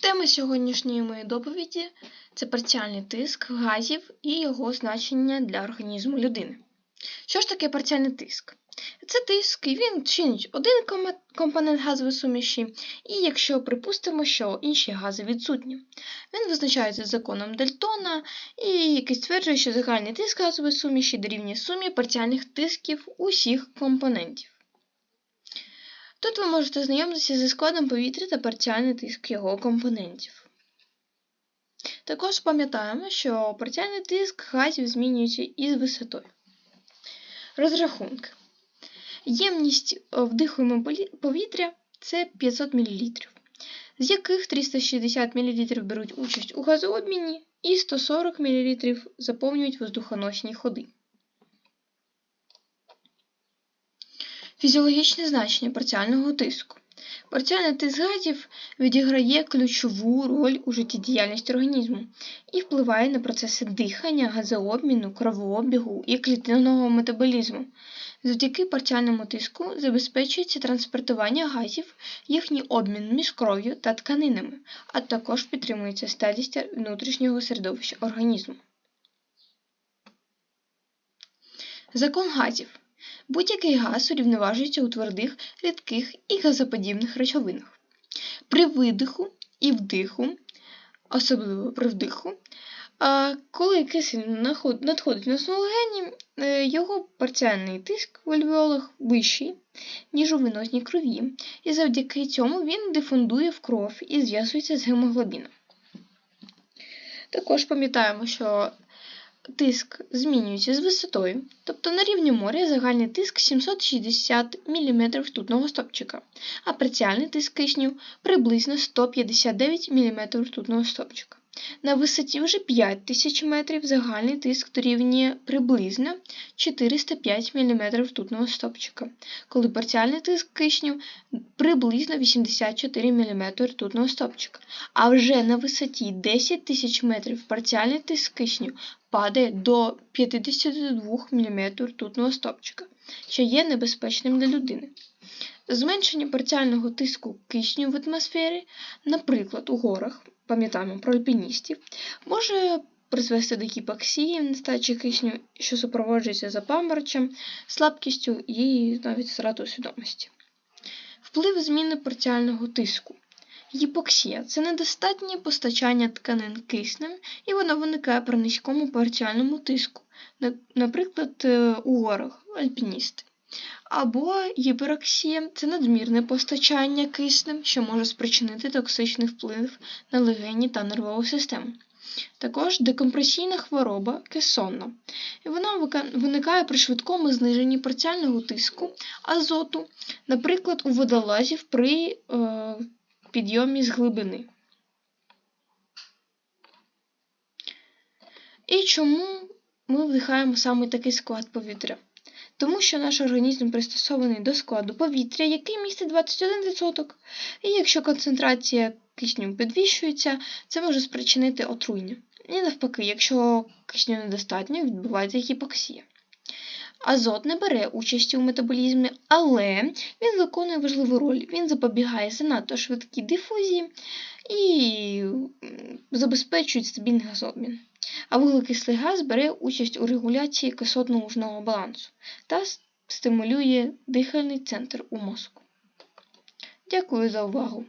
Тема сьогоднішньої моєї доповіді це парціальний тиск газів і його значення для організму людини. Що ж таке парціальний тиск? Це тиск, і він чинить один компонент газової суміші, і якщо припустимо, що інші гази відсутні. Він визначається законом Дальтона, і який стверджує, що загальний тиск газової суміші дорівнює сумі парціальних тисків усіх компонентів. Тут ви можете знайомитися зі складом повітря та парціальний тиск його компонентів. Також пам'ятаємо, що парціальний тиск газів змінюється із висотою. Розрахунки. Ємність е, вдихуємо повітря це 500 мл, з яких 360 мл беруть участь у газообміні і 140 мл заповнюють воздухоносні ходи. Фізіологічне значення парціального тиску. Парціальний тиск газів відіграє ключову роль у життєдіяльності організму і впливає на процеси дихання, газообміну, кровообігу і клітинного метаболізму. Завдяки парціальному тиску забезпечується транспортування газів, їхній обмін між кров'ю та тканинами, а також підтримується сталість внутрішнього середовища організму. Закон газів. Будь-який газ урівноважується у твердих, рідких і газоподібних речовинах. При видиху і вдиху, особливо при вдиху, коли кисень надходить на легені, е, його парціальний тиск в альвеолах вищий, ніж у венозній крові, і завдяки цьому він дифундує в кров і зв'язується з гемоглобіном. Також пам'ятаємо, що тиск змінюється з висотою, тобто на рівні моря загальний тиск 760 мм ртутного стопчика, а парціальний тиск кисню приблизно 159 мм ртутного стопчика. На висоті вже 5000 метрів загальний тиск дорівнює приблизно 405 мм ртутного стопчика, коли парціальний тиск кисню приблизно 84 мм ртутного стопчика. А вже на висоті 10 тисяч метрів парціальний тиск кисню падає до 52 мм ртутного стопчика, що є небезпечним для людини. Зменшення парціального тиску кисню в атмосфері, наприклад, у горах, пам'ятаємо про альпіністів, може призвести до гіпоксії, нестачі кисню, що супроводжується запаморочем, слабкістю і навіть зрадою свідомості. Вплив зміни парціального тиску. Гіпоксія це недостатнє постачання тканин киснем, і воно виникає при низькому парціальному тиску, наприклад, е, у горах альпіністи. Або гіпероксія це надмірне постачання киснем, що може спричинити токсичний вплив на легені та нервову систему. Також декомпресійна хвороба кесонна. Вона виникає при швидкому зниженні парціального тиску азоту, наприклад, у водолазів при е, підйомі з глибини. І чому ми вдихаємо саме такий склад повітря? Тому що наш організм пристосований до складу повітря, який містить 21%. І якщо концентрація кисню підвищується, це може спричинити отруєння. І навпаки, якщо кисню недостатньо, відбувається гіпоксія. Азот не бере участі у метаболізмі, але він виконує важливу роль. Він запобігає занадто швидкій дифузії і забезпечують стабільний газообмін. А вуглекислий газ бере участь у регуляції кислотно-лужного балансу та стимулює дихальний центр у мозку. Дякую за увагу!